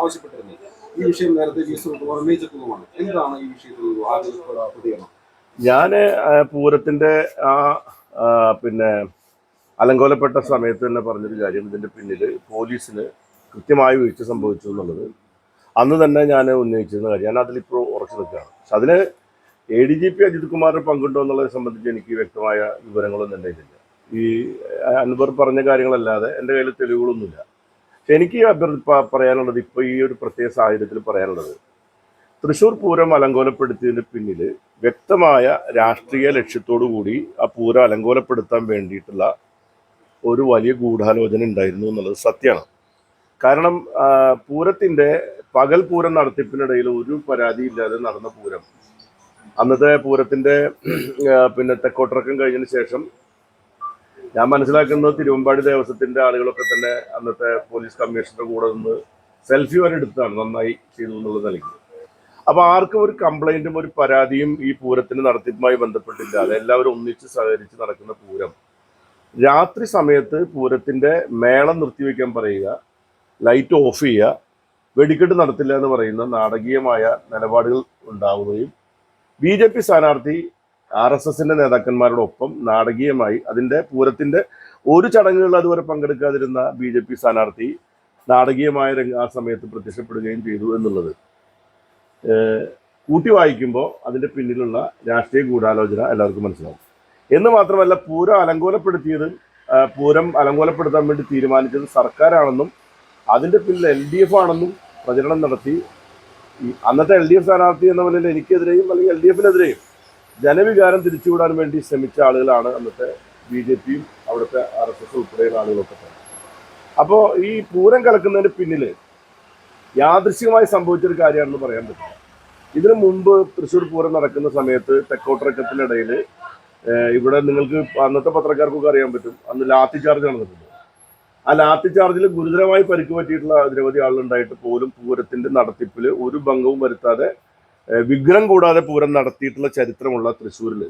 ആവശ്യപ്പെട്ടിരുന്നത് ഈ വിഷയം നേരത്തെ ഉന്നയിച്ചിട്ടുള്ളതുമാണ്. എന്താണ് ഈ വിഷയത്തിൽ ഞാൻ പൂരത്തിന്റെ ആ പിന്നെ അലങ്കോലപ്പെട്ട സമയത്ത് തന്നെ പറഞ്ഞൊരു കാര്യം ഇതിന്റെ പിന്നിൽ പോലീസിന് കൃത്യമായ വീഴ്ച സംഭവിച്ചു എന്നുള്ളത്. അന്ന് തന്നെ ഞാൻ ഉന്നയിച്ചിരുന്ന കാര്യം ഞാൻ അതിലിപ്പോൾ ഉറച്ചു നിൽക്കുകയാണ്. പക്ഷെ അതിന് A D G P Ajith Kumar പങ്കുണ്ടോ എന്നുള്ളതിനെ സംബന്ധിച്ച് എനിക്ക് വ്യക്തമായ വിവരങ്ങളൊന്നും കയ്യിലില്ല ഈ അൻവർ പറഞ്ഞ കാര്യങ്ങളല്ലാതെ എന്റെ കയ്യിൽ തെളിവുകളൊന്നുമില്ല. എനിക്ക് പറയാനുള്ളത് ഇപ്പോൾ ഈ ഒരു പ്രത്യേക സാഹചര്യത്തിൽ പറയാനുള്ളത്. തൃശ്ശൂർ പൂരം അലങ്കോലപ്പെടുത്തിയതിന് പിന്നിൽ വ്യക്തമായ രാഷ്ട്രീയ ലക്ഷ്യത്തോടു കൂടി ആ പൂരം അലങ്കോലപ്പെടുത്താൻ വേണ്ടിയിട്ടുള്ള ഒരു വലിയ ഗൂഢാലോചന ഉണ്ടായിരുന്നു എന്നുള്ളത് സത്യമാണ്. കാരണം പൂരത്തിന്റെ പകൽ പൂരം നടത്തിപ്പിനിടയിൽ ഒരു പരാതിയില്ലാതെ നടന്ന പൂരം. അന്നത്തെ പൂരത്തിന്റെ പിന്നെ തെക്കോട്ടിറക്കം കഴിഞ്ഞതിന് ശേഷം ഞാൻ മനസ്സിലാക്കുന്നത് തിരുവമ്പാടി ദേവസ്വത്തിന്റെ ആളുകളൊക്കെ തന്നെ അന്നത്തെ പോലീസ് കമ്മീഷണറുടെ കൂടെ നിന്ന് സെൽഫി വരെ എടുത്താണ് നന്നായി ചെയ്തു എന്നുള്ളത് നിലയ്ക്ക്. അപ്പൊ ആർക്കും ഒരു കംപ്ലൈന്റും ഒരു പരാതിയും ഈ പൂരത്തിന് നടത്തിപ്പുമായി ബന്ധപ്പെട്ടില്ലാതെ എല്ലാവരും ഒന്നിച്ച് സഹകരിച്ച് നടക്കുന്ന പൂരം. രാത്രി സമയത്ത് പൂരത്തിന്റെ മേളം നിർത്തിവെക്കാൻ പറയുക ലൈറ്റ് ഓഫ് ചെയ്യുക വെടിക്കെട്ട് നടത്തില്ല എന്ന് പറയുന്ന നാടകീയമായ നിലപാടുകൾ ഉണ്ടാവുകയും ബി ജെ പി സ്ഥാനാർത്ഥി ആർ എസ് എസിന്റെ നേതാക്കന്മാരോടൊപ്പം നാടകീയമായി അതിന്റെ പൂരത്തിന്റെ ഒരു ചടങ്ങുകളിൽ അതുവരെ പങ്കെടുക്കാതിരുന്ന ബി ജെ പി സ്ഥാനാർത്ഥി നാടകീയമായ രംഗ ആ സമയത്ത് പ്രത്യക്ഷപ്പെടുകയും ചെയ്തു എന്നുള്ളത്. കൂട്ടി വായിക്കുമ്പോൾ അതിന്റെ പിന്നിലുള്ള രാഷ്ട്രീയ ഗൂഢാലോചന എല്ലാവർക്കും മനസ്സിലാവും. എന്ന് മാത്രമല്ല പൂരം അലങ്കോലപ്പെടുത്തിയത് പൂരം അലങ്കോലപ്പെടുത്താൻ വേണ്ടി തീരുമാനിച്ചത് സർക്കാരാണെന്നും അതിന്റെ പിന്നിൽ എൽ ഡി എഫ് ആണെന്നും പ്രചരണം നടത്തി. അന്നത്തെ എൽ ഡി എഫ് സ്ഥാനാർത്ഥി എന്ന നിലയിൽ എനിക്കെതിരെയും അല്ലെങ്കിൽ എൽ ഡി എഫിനെതിരെയും ജനവികാരം തിരിച്ചുവിടാൻ വേണ്ടി ശ്രമിച്ച ആളുകളാണ് അന്നത്തെ ബി ജെ പിയും അവിടുത്തെ ആർ എസ് എസ് ഉൾപ്പെടെയുള്ള ആളുകളൊക്കെ തന്നെ. അപ്പോൾ ഈ പൂരം കലക്കുന്നതിന് പിന്നിൽ യാദൃശ്യമായി സംഭവിച്ചൊരു കാര്യമാണെന്ന് പറയാൻ പറ്റില്ല. ഇതിനു മുമ്പ് തൃശ്ശൂർ പൂരം നടക്കുന്ന സമയത്ത് തെക്കോട്ടിറക്കത്തിനിടയിൽ ഇവിടെ നിങ്ങൾക്ക് അന്നത്തെ പത്രക്കാർക്കൊക്കെ അറിയാൻ പറ്റും. അന്ന് ലാത്തി ചാർജ് നടന്നിട്ടുണ്ട്. ആ ലാത്തി ചാർജിൽ ഗുരുതരമായി പരിക്ക് പറ്റിയിട്ടുള്ള നിരവധി ആളുണ്ടായിട്ട് പോലും പൂരത്തിന്റെ നടത്തിപ്പിൽ ഒരു ഭംഗവും വരുത്താതെ വിഘ്നം കൂടാതെ പൂരം നടത്തിയിട്ടുള്ള ചരിത്രമുള്ള തൃശ്ശൂരിൽ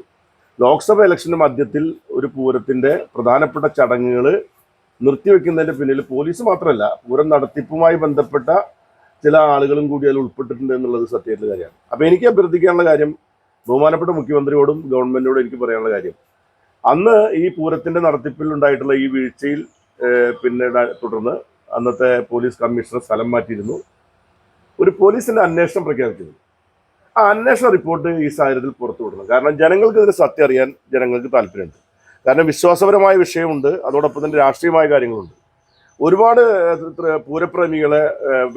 ലോക്സഭ ഇലക്ഷന്റെ മധ്യത്തിൽ ഒരു പൂരത്തിന്റെ പ്രധാനപ്പെട്ട ചടങ്ങുകൾ നിർത്തിവെക്കുന്നതിന്റെ പിന്നിൽ പോലീസ് മാത്രമല്ല പൂരം നടത്തിപ്പുമായി ബന്ധപ്പെട്ട ചില ആളുകളും കൂടി അതിൽ ഉൾപ്പെട്ടിട്ടുണ്ട് എന്നുള്ളത് സത്യമായിട്ടുള്ള കാര്യമാണ്. അപ്പോൾ എനിക്ക് അഭ്യർത്ഥിക്കാനുള്ള കാര്യം ബഹുമാനപ്പെട്ട മുഖ്യമന്ത്രിയോടും ഗവൺമെന്റിനോടും എനിക്ക് പറയാനുള്ള കാര്യം. അന്ന് ഈ പൂരത്തിന്റെ നടത്തിപ്പിൽ ഉണ്ടായിട്ടുള്ള ഈ വീഴ്ചയിൽ പിന്നെ തുടർന്ന് അന്നത്തെ പോലീസ് കമ്മീഷണർ സ്ഥലം മാറ്റിയിരുന്നു. ഒരു പോലീസിന്റെ അന്വേഷണം പ്രഖ്യാപിച്ചിരുന്നു. ആ അന്വേഷണ റിപ്പോർട്ട് ഈ സാഹചര്യത്തിൽ പുറത്തുവിടണം കാരണം ജനങ്ങൾക്ക് ഇതിന് സത്യം അറിയാൻ ജനങ്ങൾക്ക് താല്പര്യമുണ്ട്. കാരണം വിശ്വാസപരമായ വിഷയമുണ്ട്. അതോടൊപ്പം തന്നെ രാഷ്ട്രീയമായ കാര്യങ്ങളുണ്ട്. ഒരുപാട് പൂരപ്രേമികളെ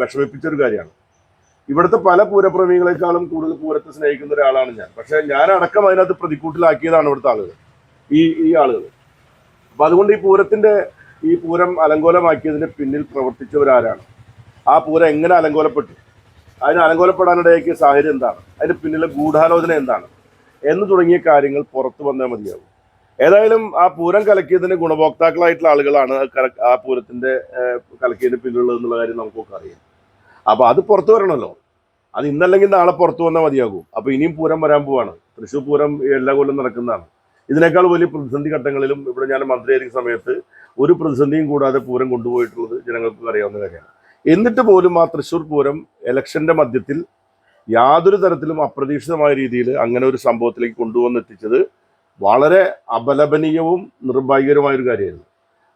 വിഷമിപ്പിച്ചൊരു കാര്യമാണ്. ഇവിടുത്തെ പല പൂരപ്രേമികളെക്കാളും കൂടുതൽ പൂരത്തെ സ്നേഹിക്കുന്ന ഒരാളാണ് ഞാൻ. പക്ഷെ ഞാൻ അടക്കം അതിനകത്ത് പ്രതിക്കൂട്ടിലാക്കിയതാണ് ഇവിടുത്തെ ആളുകൾ. ഈ ഈ ആളുകൾ. അപ്പൊ അതുകൊണ്ട് ഈ പൂരത്തിന്റെ ഈ പൂരം അലങ്കോലമാക്കിയതിന് പിന്നിൽ പ്രവർത്തിച്ചവരാരാണ്? ആ പൂരം എങ്ങനെ അലങ്കോലപ്പെട്ടു? അതിന് അലങ്കോലപ്പെടാനിടയാക്കിയ സാഹചര്യം എന്താണ്? അതിന് പിന്നിലെ ഗൂഢാലോചന എന്താണ്? എന്ന് തുടങ്ങിയ കാര്യങ്ങൾ പുറത്തു വന്നാൽ മതിയാവും. ഏതായാലും ആ പൂരം കലക്കിയതിന് ഗുണഭോക്താക്കളായിട്ടുള്ള ആളുകളാണ് ആ പൂരത്തിന്റെ കലക്കിയതിന് പിന്നിലുള്ളത് എന്നുള്ള കാര്യം നമുക്കൊക്കെ അറിയാം. അപ്പൊ അത് പുറത്തു വരണമല്ലോ അത് ഇന്നല്ലെങ്കിൽ നാളെ പുറത്തു വന്നാൽ മതിയാകും. അപ്പൊ ഇനിയും പൂരം വരാൻ പോവാണ്. തൃശ്ശൂർ പൂരം എല്ലാ കൊല്ലം നടക്കുന്നതാണ്. ഇതിനേക്കാൾ വലിയ പ്രതിസന്ധി ഘട്ടങ്ങളിലും ഇവിടെ ഞാൻ മന്ത്രിയായിരിക്കുന്ന സമയത്ത് ഒരു പ്രതിസന്ധിയും കൂടാതെ പൂരം കൊണ്ടുപോയിട്ടുള്ളത് ജനങ്ങൾക്ക് അറിയാവുന്ന കാര്യമാണ്. എന്നിട്ട് പോലും ആ തൃശ്ശൂർ പൂരം ഇലക്ഷന്റെ മധ്യത്തിൽ യാതൊരു തരത്തിലും അപ്രതീക്ഷിതമായ രീതിയിൽ അങ്ങനെ ഒരു സംഭവത്തിലേക്ക് കൊണ്ടുവന്നെത്തിച്ചത് വളരെ അപലപനീയവും നിർഭാഗ്യകരമായ ഒരു കാര്യമായിരുന്നു.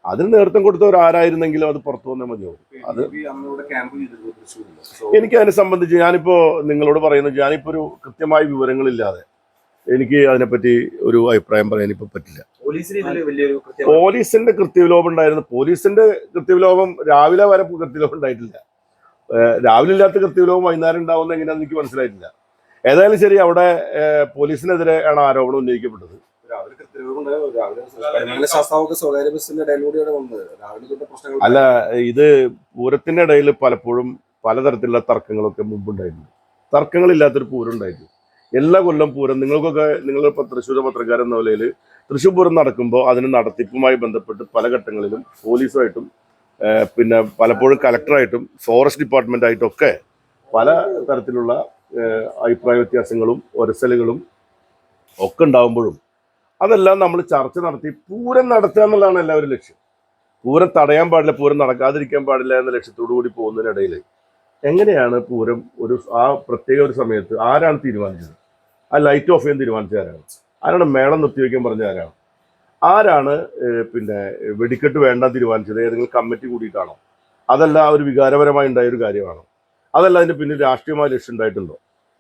അതിന് നേതൃത്വം കൊടുത്തവർ ആരായിരുന്നെങ്കിലും അത് പുറത്തു വന്നാൽ മതിയാവും. അത് എനിക്ക് അതിനെ സംബന്ധിച്ച് ഞാനിപ്പോ നിങ്ങളോട് പറയുന്നത് ഞാനിപ്പോ ഒരു കൃത്യമായ വിവരങ്ങളില്ലാതെ എനിക്ക് അതിനെപ്പറ്റി ഒരു അഭിപ്രായം പറയാൻ ഇപ്പൊ പറ്റില്ല. പോലീസിന്റെ കൃത്യവിലോപം ഉണ്ടായിരുന്നു. പോലീസിന്റെ കൃത്യവിലോപം രാവിലെ വരെ കൃത്യവിലോപം ഉണ്ടായിട്ടില്ല. രാവിലെ ഇല്ലാത്ത കൃത്യവിലോപം വൈകുന്നേരം ഉണ്ടാവുന്ന എങ്ങനെയാണെന്ന് എനിക്ക് മനസ്സിലായിട്ടില്ല. ഏതായാലും ശരി അവിടെ പോലീസിനെതിരെ ആണ് ആരോപണം ഉന്നയിക്കപ്പെട്ടത്. അല്ല ഇത് പൂരത്തിന്റെ ഇടയിൽ പലപ്പോഴും പലതരത്തിലുള്ള തർക്കങ്ങളൊക്കെ മുമ്പുണ്ടായിരുന്നു തർക്കങ്ങളില്ലാത്തൊരു പൂരം ഉണ്ടായിരുന്നു എല്ലാ കൊല്ലം പൂരം. നിങ്ങൾക്കൊക്കെ നിങ്ങൾ തൃശ്ശൂർ പത്രക്കാരെന്ന നിലയിൽ തൃശ്ശൂർ നടക്കുമ്പോൾ അതിന് നടത്തിപ്പുമായി ബന്ധപ്പെട്ട് പല ഘട്ടങ്ങളിലും പോലീസുമായിട്ടും പിന്നെ പലപ്പോഴും കലക്ടറായിട്ടും ഫോറസ്റ്റ് ഒക്കെ പല തരത്തിലുള്ള അഭിപ്രായ വ്യത്യാസങ്ങളും ഒരസലുകളും ഒക്കെ ഉണ്ടാകുമ്പോഴും അതെല്ലാം നമ്മൾ ചർച്ച നടത്തി പൂരം നടത്തുക എന്നുള്ളതാണ് എല്ലാവരും ലക്ഷ്യം. പൂരം തടയാൻ പാടില്ല പൂരം നടക്കാതിരിക്കാൻ പാടില്ല എന്ന ലക്ഷ്യത്തോടു കൂടി പോകുന്നതിനിടയിൽ എങ്ങനെയാണ് പൂരം ഒരു ആ പ്രത്യേക ഒരു സമയത്ത് ആരാണ് തീരുമാനിച്ചത്? ആ ലൈറ്റ് ഓഫ് ചെയ്യാൻ തീരുമാനിച്ചത് ആരാണ്? ആരാണ് മേളം നിർത്തിവെക്കാൻ പറഞ്ഞ ആരാണ്? ആരാണ് പിന്നെ വെടിക്കെട്ട് വേണ്ട തീരുമാനിച്ചത്? ഏതെങ്കിലും കമ്മിറ്റി കൂടിയിട്ടാണോ? അതല്ല ഒരു വികാരപരമായി ഉണ്ടായ ഒരു കാര്യമാണോ? അതല്ല അതിന്റെ പിന്നിൽ രാഷ്ട്രീയമായ ലക്ഷ്യം ഉണ്ടായിട്ടുണ്ടോ?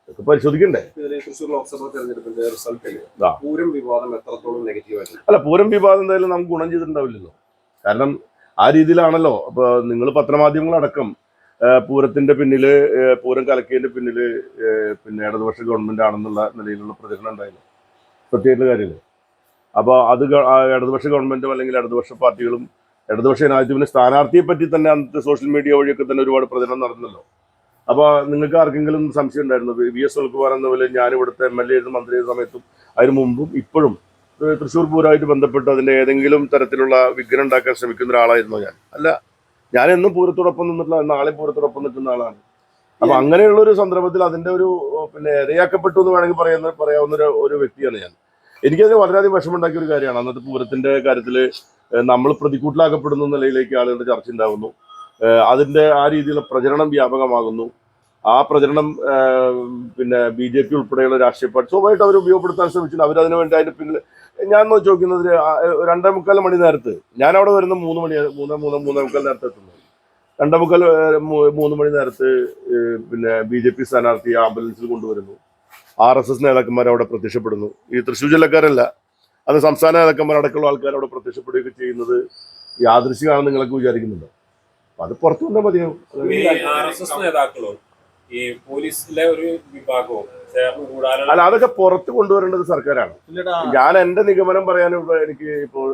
ഇതൊക്കെ പരിശോധിക്കണ്ടേ? തൃശ്ശൂർ ലോക്സഭാ തെരഞ്ഞെടുപ്പിന്റെ റിസൾട്ടിൽ ആ. പൂരം വിവാദം എത്രത്തോളം അല്ല പൂരം വിവാദം എന്തായാലും നമുക്ക് ഗുണം ചെയ്തിട്ടുണ്ടാവില്ലല്ലോ. കാരണം ആ രീതിയിലാണല്ലോ. അപ്പൊ നിങ്ങൾ പത്രമാധ്യമങ്ങളടക്കം പൂരത്തിന്റെ പിന്നിൽ പൂരം കലക്കിയതിന്റെ പിന്നിൽ പിന്നെ ഇടതുപക്ഷ ഗവൺമെന്റ് ആണെന്നുള്ള നിലയിലുള്ള പ്രചരണം ഉണ്ടായിരുന്നു സത്യമായിട്ടുള്ള കാര്യമില്ല. അപ്പോൾ അത് ഇടതുപക്ഷ ഗവൺമെന്റും അല്ലെങ്കിൽ ഇടതുപക്ഷ പാർട്ടികളും ഇടതുപക്ഷ ജനാധിപത്യത്തിന്റെ സ്ഥാനാർത്ഥിയെ പറ്റി തന്നെ അന്നത്തെ സോഷ്യൽ മീഡിയ വഴിയൊക്കെ തന്നെ ഒരുപാട് പ്രചരണം നടന്നല്ലോ. അപ്പോൾ നിങ്ങൾക്ക് ആർക്കെങ്കിലും സംശയം ഉണ്ടായിരുന്നു? വി എസ് സുൽകുമാർ എന്ന പോലെ ഞാൻ ഇവിടുത്തെ എം എൽ എ മന്ത്രി സമയത്തും അതിന് മുമ്പും ഇപ്പോഴും തൃശ്ശൂർ പൂരമായിട്ട് ബന്ധപ്പെട്ട് അതിന്റെ ഏതെങ്കിലും തരത്തിലുള്ള വിഘ്നം ഉണ്ടാക്കാൻ ശ്രമിക്കുന്ന ഒരാളായിരുന്നു ഞാൻ. അല്ല ഞാൻ എന്നും പൂരത്തോടൊപ്പം നിന്നിട്ടുള്ള നാളെ പൂരത്തോടൊപ്പം നിൽക്കുന്ന ആളാണ്. അപ്പൊ അങ്ങനെയുള്ള ഒരു സന്ദർഭത്തിൽ അതിന്റെ ഒരു പിന്നെ ഇരയാക്കപ്പെട്ടു എന്ന് വേണമെങ്കിൽ പറയുന്ന പറയാവുന്ന ഒരു ഒരു വ്യക്തിയാണ് ഞാൻ. എനിക്കതിന് വളരെയധികം വിഷമമുണ്ടാക്കിയ ഒരു കാര്യമാണ്. അന്നത്തെ പൂരത്തിന്റെ കാര്യത്തിൽ നമ്മൾ പ്രതിക്കൂട്ടിലാക്കപ്പെടുന്ന നിലയിലേക്ക് ആളുകളുടെ ചർച്ച ഉണ്ടാകുന്നു അതിന്റെ ആ രീതിയിലുള്ള പ്രചരണം വ്യാപകമാകുന്നു. ആ പ്രചരണം പിന്നെ ബി ജെ പി ഉൾപ്പെടെയുള്ള രാഷ്ട്രീയ പാർട്ടി സ്വാഭാവികമായിട്ട് അവർ ഉപയോഗപ്പെടുത്താൻ ശ്രമിച്ചിട്ടുണ്ട്. അവരതിനു വേണ്ടി അതിന്റെ പിന്നിൽ ഞാൻ നോക്കി നോക്കുന്നത് രണ്ടേ മുക്കാൽ മണി നേരത്ത് ഞാൻ അവിടെ വരുന്ന മൂന്ന് മണി മൂന്ന് മൂന്ന് മൂന്നേ മുക്കാൽ നേരത്തെ എത്തുന്നത് രണ്ടേ മുക്കാൽ മൂന്ന് മണി നേരത്ത് പിന്നെ ബി ജെ പി സ്ഥാനാർത്ഥി ആംബുലൻസിൽ കൊണ്ടുവരുന്നു. ആർ എസ് എസ് നേതാക്കന്മാർ അവിടെ പ്രത്യക്ഷപ്പെടുന്നു. ഈ തൃശ്ശൂർ ജില്ലക്കാരല്ല. അത് സംസ്ഥാന നേതാക്കന്മാരടക്കമുള്ള ആൾക്കാർ അവിടെ പ്രത്യക്ഷപ്പെടുകയൊക്കെ ചെയ്യുന്നത് യാദൃശികമാണെന്ന് നിങ്ങളൊക്കെ വിചാരിക്കുന്നുണ്ടോ? അപ്പൊ അത് പുറത്തു വന്നാൽ മതിയാവും. ഈ പോലീസിലെ ഒരു വിഭാഗവും അല്ല അതൊക്കെ പുറത്ത് കൊണ്ടുവരേണ്ടത് സർക്കാരാണ്. ഞാൻ എന്റെ നിഗമനം പറയാൻ ഇപ്പൊ എനിക്ക് ഇപ്പോൾ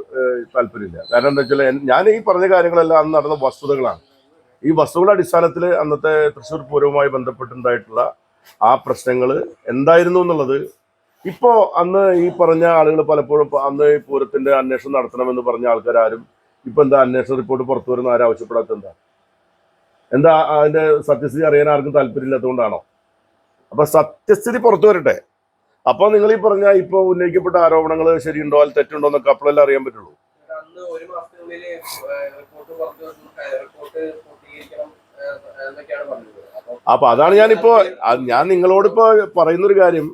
താല്പര്യമില്ല. കാരണം എന്താ വെച്ചാൽ ഞാൻ ഈ പറഞ്ഞ കാര്യങ്ങളെല്ലാം അന്ന് നടന്ന വസ്തുതകളാണ്. ഈ വസ്തുക്കളുടെ അടിസ്ഥാനത്തിൽ അന്നത്തെ തൃശ്ശൂർ പൂരവുമായി ബന്ധപ്പെട്ടുണ്ടായിട്ടുള്ള ആ പ്രശ്നങ്ങൾ എന്തായിരുന്നു എന്നുള്ളത് ഇപ്പോൾ അന്ന് ഈ പറഞ്ഞ ആളുകൾ പലപ്പോഴും അന്ന് ഈ പൂരത്തിന്റെ അന്വേഷണം നടത്തണമെന്ന് പറഞ്ഞ ആൾക്കാരും ഇപ്പൊ എന്താ അന്വേഷണ റിപ്പോർട്ട് പുറത്തു വരുന്ന ആരും ആവശ്യപ്പെടാത്ത എന്താ? എന്താ അതിന്റെ സത്യസ്ഥിതി അറിയാൻ ആർക്കും താല്പര്യമില്ലാത്തതുകൊണ്ടാണോ? അപ്പൊ സത്യസ്ഥിതി പുറത്തു വരട്ടെ. അപ്പൊ നിങ്ങൾ ഈ പറഞ്ഞ ഇപ്പൊ ഉന്നയിക്കപ്പെട്ട ആരോപണങ്ങൾ ശരിയുണ്ടോ? അല്ല തെറ്റുണ്ടോ എന്നൊക്കെ അപ്പോഴല്ലേ അറിയാൻ പറ്റുള്ളൂ. അപ്പൊ അതാണ് ഞാനിപ്പോ ഞാൻ നിങ്ങളോട് ഇപ്പോ പറയുന്ന ഒരു കാര്യം.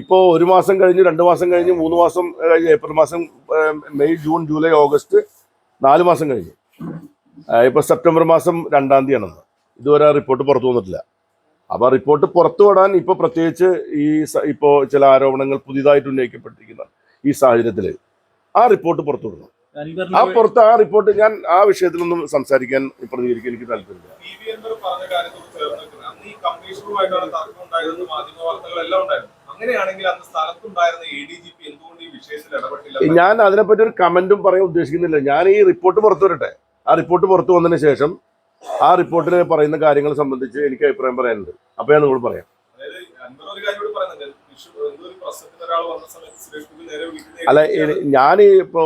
ഇപ്പോ ഒരു മാസം കഴിഞ്ഞ് രണ്ട് മാസം കഴിഞ്ഞ് മൂന്ന് മാസം കഴിഞ്ഞ് ഏപ്രിൽ മാസം മെയ് ജൂൺ ജൂലൈ ഓഗസ്റ്റ് നാല് മാസം കഴിഞ്ഞു. ഇപ്പൊ സെപ്റ്റംബർ മാസം രണ്ടാം തീയതിയാണെന്ന്. ഇതുവരെ റിപ്പോർട്ട് പുറത്തു വന്നിട്ടില്ല. അപ്പൊ റിപ്പോർട്ട് പുറത്തു വിടാൻ ഇപ്പൊ പ്രത്യേകിച്ച് ഈ ഇപ്പോ ചില ആരോപണങ്ങൾ പുതിയതായിട്ട് ഉന്നയിക്കപ്പെട്ടിരിക്കുന്ന ഈ സാഹചര്യത്തിൽ ആ റിപ്പോർട്ട് പുറത്തു വിടണം. ആ പുറത്ത് ആ റിപ്പോർട്ട് ഞാൻ ആ വിഷയത്തിലൊന്നും സംസാരിക്കാൻ പ്രതികരിക്കാൻ എനിക്ക് താല്പര്യമില്ല. കമ്മീഷണറുമായിട്ടുള്ള തർക്കം ഉണ്ടായിരുന്നു മാധ്യമ വാർത്തകളെല്ലാം ഉണ്ടായിരുന്നു. അങ്ങനെയാണെങ്കിൽ അന്ന് സ്ഥലത്തുണ്ടായിരുന്ന എ ഡി ജി പി എന്തുകൊണ്ട് ഈ വിഷയത്തിൽ ഇടപെട്ടില്ല? ഞാൻ അതിനെപ്പറ്റി ഒരു കമന്റും പറയാൻ ഉദ്ദേശിക്കുന്നില്ല. ഞാൻ ഈ റിപ്പോർട്ട് പുറത്തു വരട്ടെ. ആ റിപ്പോർട്ട് പുറത്തു വന്നതിന് ശേഷം ആ റിപ്പോർട്ടിൽ പറയുന്ന കാര്യങ്ങൾ സംബന്ധിച്ച് എനിക്ക് അഭിപ്രായം പറയാനുണ്ട്. അപ്പൊ ഞാൻ നിങ്ങൾ പറയാം. അതായത് ഒരു കാര്യം കൂടി അല്ല. ഞാൻ ഇപ്പോ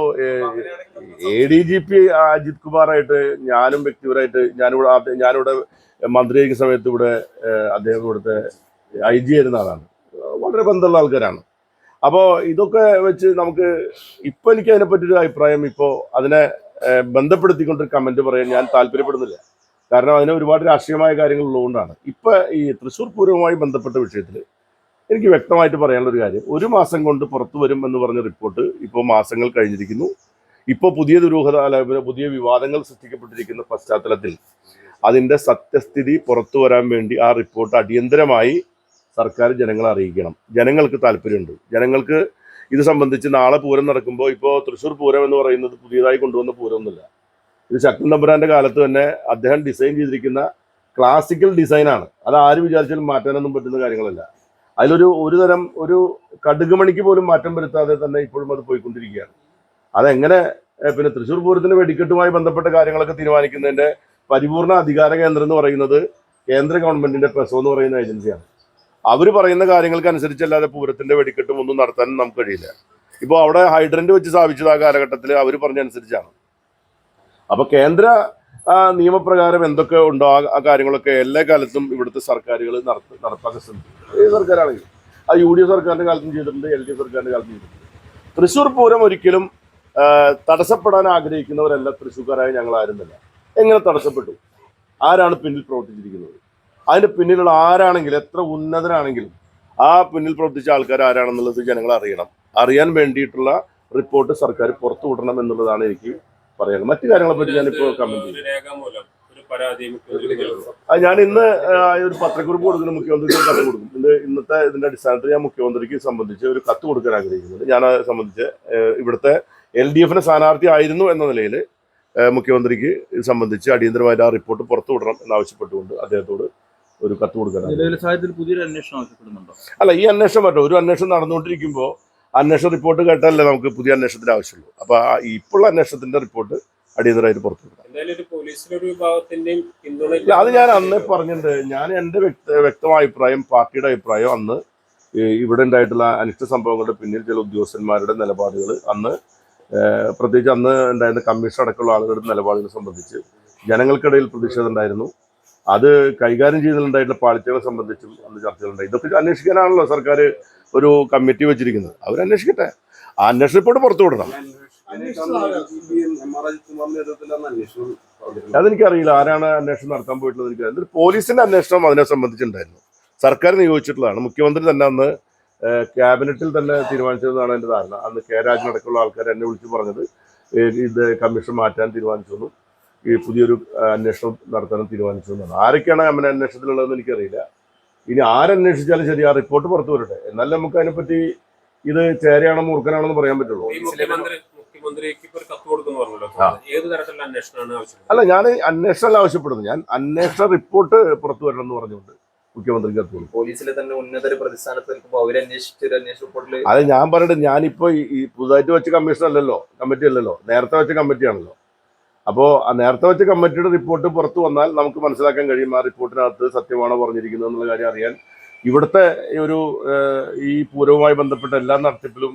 A D G P Ajith കുമാറായിട്ട് ഞാനും വ്യക്തിപരമായിട്ട് ഞാനിവിടെ ഞാനിവിടെ മന്ത്രിയായിരിക്കുന്ന സമയത്ത് ഇവിടെ അദ്ദേഹം ഇവിടുത്തെ ഐ ജി ആയിരുന്ന ആളാണ്. വളരെ ബന്ധമുള്ള ആൾക്കാരാണ്. അപ്പോൾ ഇതൊക്കെ വെച്ച് നമുക്ക് ഇപ്പൊ എനിക്ക് അതിനെ ഒരു അഭിപ്രായം ഇപ്പോൾ അതിനെ ബന്ധപ്പെടുത്തിക്കൊണ്ടൊരു കമന്റ് കമന്റ് പറയാൻ ഞാൻ താല്പര്യപ്പെടുന്നില്ല. കാരണം അതിന് ഒരുപാട് രാഷ്ട്രീയമായ കാര്യങ്ങൾ ഉള്ളതുകൊണ്ടാണ്. ഇപ്പൊ ഈ തൃശ്ശൂർ പൂരവുമായി ബന്ധപ്പെട്ട വിഷയത്തിൽ എനിക്ക് വ്യക്തമായിട്ട് പറയാനുള്ള ഒരു കാര്യം. ഒരു മാസം കൊണ്ട് പുറത്തു വരും എന്ന് പറഞ്ഞ റിപ്പോർട്ട് ഇപ്പോൾ മാസങ്ങൾ കഴിഞ്ഞിരിക്കുന്നു. ഇപ്പോൾ പുതിയ ദുരൂഹത പുതിയ വിവാദങ്ങൾ സൃഷ്ടിക്കപ്പെട്ടിരിക്കുന്ന പശ്ചാത്തലത്തിൽ അതിന്റെ സത്യസ്ഥിതി പുറത്തു വരാൻ വേണ്ടി ആ റിപ്പോർട്ട് അടിയന്തരമായി സർക്കാർ ജനങ്ങളെ അറിയിക്കണം. ജനങ്ങൾക്ക് താല്പര്യമുണ്ട്. ജനങ്ങൾക്ക് ഇത് സംബന്ധിച്ച് നാളെ പൂരം നടക്കുമ്പോൾ ഇപ്പോൾ തൃശ്ശൂർ പൂരം എന്ന് പറയുന്നത് പുതിയതായി കൊണ്ടുവന്ന പൂരമൊന്നുമില്ല. ഇത് ശക്തൻ തമ്പുരാന്റെ കാലത്ത് തന്നെ അദ്ദേഹം ഡിസൈൻ ചെയ്തിരിക്കുന്ന ക്ലാസിക്കൽ ഡിസൈനാണ്. അത് ആര് വിചാരിച്ചാലും മാറ്റാനൊന്നും പറ്റുന്ന കാര്യങ്ങളല്ല. അതിലൊരു ഒരു തരം ഒരു കടുകുമണിക്ക് പോലും മാറ്റം വരുത്താതെ തന്നെ ഇപ്പോഴും അത് പോയിക്കൊണ്ടിരിക്കുകയാണ്. അതെങ്ങനെ പിന്നെ തൃശ്ശൂർ പൂരത്തിന്റെ വെടിക്കെട്ടുമായി ബന്ധപ്പെട്ട കാര്യങ്ങളൊക്കെ തീരുമാനിക്കുന്നതിന്റെ പരിപൂർണ അധികാര കേന്ദ്രം എന്ന് പറയുന്നത് കേന്ദ്ര ഗവൺമെന്റിന്റെ പെസോ എന്ന് പറയുന്ന ഏജൻസിയാണ്. അവർ പറയുന്ന കാര്യങ്ങൾക്ക് അനുസരിച്ചല്ലാതെ പൂരത്തിന്റെ വെടിക്കെട്ടും ഒന്നും നടത്താൻ നമുക്ക് കഴിയില്ല. ഇപ്പോൾ അവിടെ ഹൈഡ്രന്റ് വെച്ച് സ്ഥാപിച്ചത് ആ കാലഘട്ടത്തിൽ അവർ പറഞ്ഞ അനുസരിച്ചാണ് അപ്പൊ കേന്ദ്ര ആ, നിയമപ്രകാരം എന്തൊക്കെ ഉണ്ടോ ആ കാര്യങ്ങളൊക്കെ എല്ലാ കാലത്തും ഇവിടുത്തെ സർക്കാരുകൾ നടപ്പാക്കാൻ ശ്രമിക്കും ഏത് സർക്കാരാണെങ്കിലും. ആ യു ഡി എഫ് സർക്കാരിന്റെ കാലത്തും ചെയ്തിട്ടുണ്ട് എൽ ഡി എഫ് സർക്കാരിന്റെ കാലത്തും ചെയ്തിട്ടുണ്ട്. തൃശ്ശൂർ പൂരം ഒരിക്കലും തടസ്സപ്പെടാൻ ആഗ്രഹിക്കുന്നവരല്ല തൃശ്ശൂർക്കാരായ ഞങ്ങൾ തന്നെ എങ്ങനെ തടസ്സപ്പെട്ടു? ആരാണ് പിന്നിൽ പ്രവർത്തിച്ചിരിക്കുന്നത്? അതിന്റെ പിന്നിലുള്ള ആരാണെങ്കിലും എത്ര ഉന്നതനാണെങ്കിലും ആ പിന്നിൽ പ്രവർത്തിച്ച ആൾക്കാർ ആരാണെന്നുള്ളത് ജനങ്ങൾ അറിയണം. അറിയാൻ വേണ്ടിയിട്ടുള്ള റിപ്പോർട്ട് സർക്കാർ പുറത്തു വിടണം എന്നുള്ളതാണ് എനിക്ക് പറയാനുള്ളത് മറ്റു കാര്യങ്ങളെ പറ്റി ഞാനിപ്പോൾ കമന്റ് ചെയ്യും. അത് ഞാൻ ഇന്ന് ഒരു പത്രക്കുറിപ്പ് കൊടുക്കുന്ന മുഖ്യമന്ത്രിക്ക് കത്ത് കൊടുക്കും ഇത് ഇന്നത്തെ ഇതിന്റെ അടിസ്ഥാനത്തിൽ ഞാൻ മുഖ്യമന്ത്രിക്ക് സംബന്ധിച്ച് ഒരു കത്ത് കൊടുക്കാൻ ആഗ്രഹിക്കുന്നുണ്ട്. ഞാൻ അത് സംബന്ധിച്ച് ഇവിടുത്തെ എൽ ഡി എഫിന്റെ സ്ഥാനാർത്ഥി ആയിരുന്നു എന്ന നിലയിൽ മുഖ്യമന്ത്രിക്ക് ഇത് സംബന്ധിച്ച് അടിയന്തരമായിട്ട് ആ റിപ്പോർട്ട് പുറത്തു വിടണം എന്നാവശ്യപ്പെട്ടുകൊണ്ട് അദ്ദേഹത്തോട് ഒരു കത്ത് കൊടുക്കാൻ നിലവിലെ സാഹചര്യത്തിൽ പുതിയൊരു അന്വേഷണം ആവശ്യപ്പെടുന്നുണ്ടോ? അല്ല ഈ അന്വേഷണം പറ്റും ഒരു അന്വേഷണം നടന്നുകൊണ്ടിരിക്കുമ്പോൾ അന്വേഷണ റിപ്പോർട്ട് കേട്ടാലല്ലേ നമുക്ക് പുതിയ അന്വേഷണത്തിന് ആവശ്യമുള്ളൂ. അപ്പൊ ആ ഇപ്പോഴുള്ള അന്വേഷണത്തിന്റെ റിപ്പോർട്ട് അടിയന്തരമായിട്ട് പുറത്തുവിടും. ഇല്ല, അത് ഞാൻ അന്ന് പറഞ്ഞിട്ടുണ്ട്. ഞാൻ എന്റെ വ്യക്ത വ്യക്തമായ അഭിപ്രായം പാർട്ടിയുടെ അഭിപ്രായം അന്ന് ഇവിടെ ഉണ്ടായിട്ടുള്ള അനിഷ്ട സംഭവങ്ങളുടെ പിന്നിൽ ചില ഉദ്യോഗസ്ഥന്മാരുടെ നിലപാടുകൾ അന്ന് പ്രത്യേകിച്ച് അന്ന് ഉണ്ടായിരുന്ന കമ്മീഷൻ അടക്കമുള്ള ആളുകളുടെ നിലപാടുകൾ സംബന്ധിച്ച് ജനങ്ങൾക്കിടയിൽ പ്രതിഷേധം ഉണ്ടായിരുന്നു. അത് കൈകാര്യം ചെയ്യുന്നതിലുണ്ടായിട്ടുള്ള പാളിച്ചകളെ സംബന്ധിച്ചും അന്ന് ചർച്ചകളുണ്ടായി. ഇതൊക്കെ അന്വേഷിക്കാനാണല്ലോ സർക്കാർ ഒരു കമ്മിറ്റി വെച്ചിരിക്കുന്നത്. അവരന്വേഷിക്കട്ടെ ആ അന്വേഷണ റിപ്പോർട്ട് പുറത്തു വിടണം. അതെനിക്കറിയില്ല. ആരാണ് അന്വേഷണം നടത്താൻ പോയിട്ടുള്ളത് എനിക്ക് എന്നിട്ട് പോലീസിന്റെ അന്വേഷണം അതിനെ സംബന്ധിച്ചിട്ടുണ്ടായിരുന്നു. സർക്കാർ നിയോഗിച്ചിട്ടുള്ളതാണ്. മുഖ്യമന്ത്രി തന്നെ അന്ന് ക്യാബിനറ്റിൽ തന്നെ തീരുമാനിച്ചതെന്നാണ് എന്റെ ധാരണ. അന്ന് കെ രാജൻ അടക്കമുള്ള ആൾക്കാർ എന്നെ വിളിച്ചു പറഞ്ഞത്. ഇത് കമ്മീഷൻ മാറ്റാൻ തീരുമാനിച്ചെന്നും ഈ പുതിയൊരു അന്വേഷണം നടത്താനും തീരുമാനിച്ചു എന്നാണ്. ആരൊക്കെയാണ് അങ്ങനെ അന്വേഷണത്തിലുള്ളതെന്ന് എനിക്കറിയില്ല. ഇനി ആരന്വേഷിച്ചാലും ശരി ആ റിപ്പോർട്ട് പുറത്തു വരട്ടെ. എന്നാലും നമുക്ക് അതിനെപ്പറ്റി ഇത് ചേരയാണോ മൂർഖനാണോ എന്ന് പറയാൻ പറ്റുള്ളൂ. അല്ല ഞാൻ അന്വേഷണം ആവശ്യപ്പെടുന്നു ഞാൻ അന്വേഷണ റിപ്പോർട്ട് പുറത്തു വരണം എന്ന് പറഞ്ഞുകൊണ്ട് മുഖ്യമന്ത്രിക്ക് കത്ത് കൊടുത്തു. പോലീസിലെ തന്നെ ഉന്നതർ പ്രതിസ്ഥാനത്ത് നിൽക്കുമ്പോൾ അവരന്വേഷിച്ച ഒരു അന്വേഷണ റിപ്പോർട്ടിൽ അത് ഞാൻ പറഞ്ഞിട്ട് ഞാനിപ്പോ ഈ- ഈ പുതുതായിട്ട് വെച്ച കമ്മീഷൻ അല്ലല്ലോ കമ്മിറ്റി അല്ലല്ലോ നേരത്തെ വെച്ച കമ്മിറ്റിയാണല്ലോ അപ്പോൾ ആ നേരത്തെ വെച്ച കമ്മിറ്റിയുടെ റിപ്പോർട്ട് പുറത്തു വന്നാൽ നമുക്ക് മനസ്സിലാക്കാൻ കഴിയും ആ റിപ്പോർട്ടിനകത്ത് സത്യമാണോ പറഞ്ഞിരിക്കുന്നത് എന്നുള്ള കാര്യം അറിയാൻ. ഇവിടുത്തെ ഒരു ഈ പൂരവുമായി ബന്ധപ്പെട്ട എല്ലാ നടത്തിപ്പിലും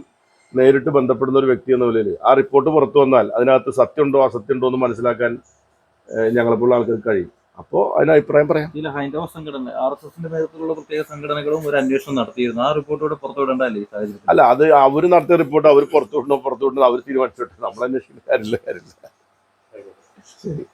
നേരിട്ട് ബന്ധപ്പെടുന്ന ഒരു വ്യക്തി എന്ന നിലയിൽ ആ റിപ്പോർട്ട് പുറത്തു വന്നാൽ അതിനകത്ത് സത്യമുണ്ടോ അസത്യമുണ്ടോ എന്ന് മനസ്സിലാക്കാൻ ഞങ്ങളെപ്പോലുള്ള ആൾക്കാർക്ക് കഴിയും. അപ്പോ അതിന് അഭിപ്രായം പറയാം. ഇതിൽ ഹൈന്ദവ സംഘടന ആർ എസ് എസിന്റെ നേതൃത്വത്തിലുള്ള പ്രത്യേക സംഘടനകളും ഒരു അന്വേഷണം നടത്തിയിരുന്നു. ആ റിപ്പോർട്ടോടെ പുറത്തുവിടേണ്ടല്ലേ ഈ സാഹചര്യത്തിൽ? അല്ല അത് അവർ നടത്തിയ റിപ്പോർട്ട് അവർ പുറത്തു വിടണോ പുറത്തു വിടണോ അവർ തീരുമാനിച്ചോട്ടെ. നമ്മൾ അന്വേഷിക്കുന്ന കാര്യമില്ല കാര്യമില്ല. Sim.